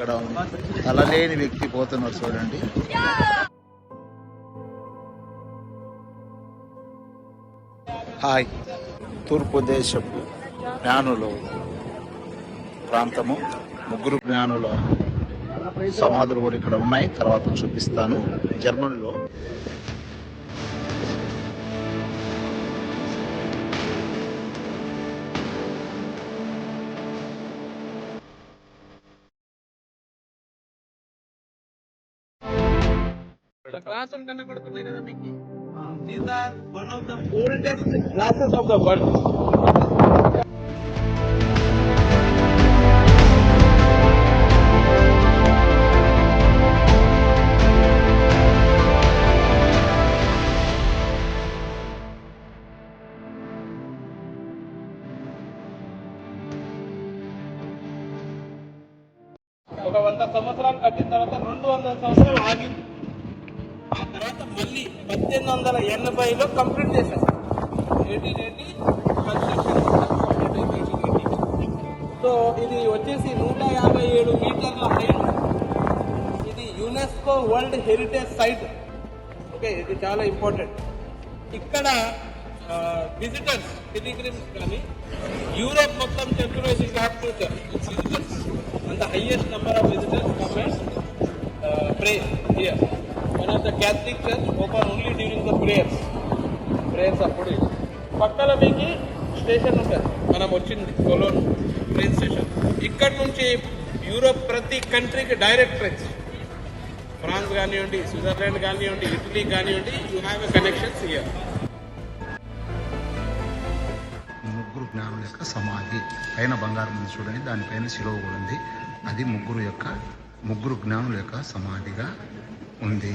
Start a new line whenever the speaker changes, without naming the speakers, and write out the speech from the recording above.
ఇక్కడ తలలేని వ్యక్తి పోతున్నారు చూడండి. హాయ్. తూర్పు దేశపు జ్ఞానులు. ప్రాంతము. ముగ్గురు జ్ఞానుల సమాధులు కూడా ఇక్కడ ఉన్నాయి. తర్వాత చూపిస్తాను. జర్మనీలో
ఒక వంద సంవత్సరాలు కట్టిన తర్వాత రెండు వందల సంవత్సరాలు ఆగింది. తర్వాత మళ్ళీ పద్దెనిమిది వందల ఎనభైలో కంప్లీట్ చేశారు. ఎయిటీన్ ఎయిటీ సో ఇది వచ్చేసి నూట యాభై ఏడు మీటర్ల హైట్ ఇది UNESCO world heritage site okay ఇది చాలా ఇంపార్టెంట్ ఇక్కడ విజిటర్స్ పిలిగ్రిమ్స్ కానీ యూరోప్ మొత్తం చర్చలో capital visitors and the highest number of visitors come and pray here one of the Catholic church open only during the prayers prayers అప్పుడు పక్కన మీకు station ఉంటుంది. మనం వచ్చింది కొలోన్ ట్రైన్ స్టేషన్ ఇక్కడ నుంచి యూరోప్ ప్రతి కంట్రీకి డైరెక్ట్ ట్రైన్స్ ఫ్రాన్స్ కానివ్వండి స్విట్జర్లాండ్ కానివ్వండి ఇటలీ కానివ్వండి you have a connections here
ముగ్గురు జ్ఞానుల యొక్క సమాధి. పైన బంగారం చూడండి దానిపైన శిలువ కూడా ఉంది. అది ముగ్గురు యొక్క ముగ్గురు జ్ఞానుల యొక్క సమాధిగా ఉంది.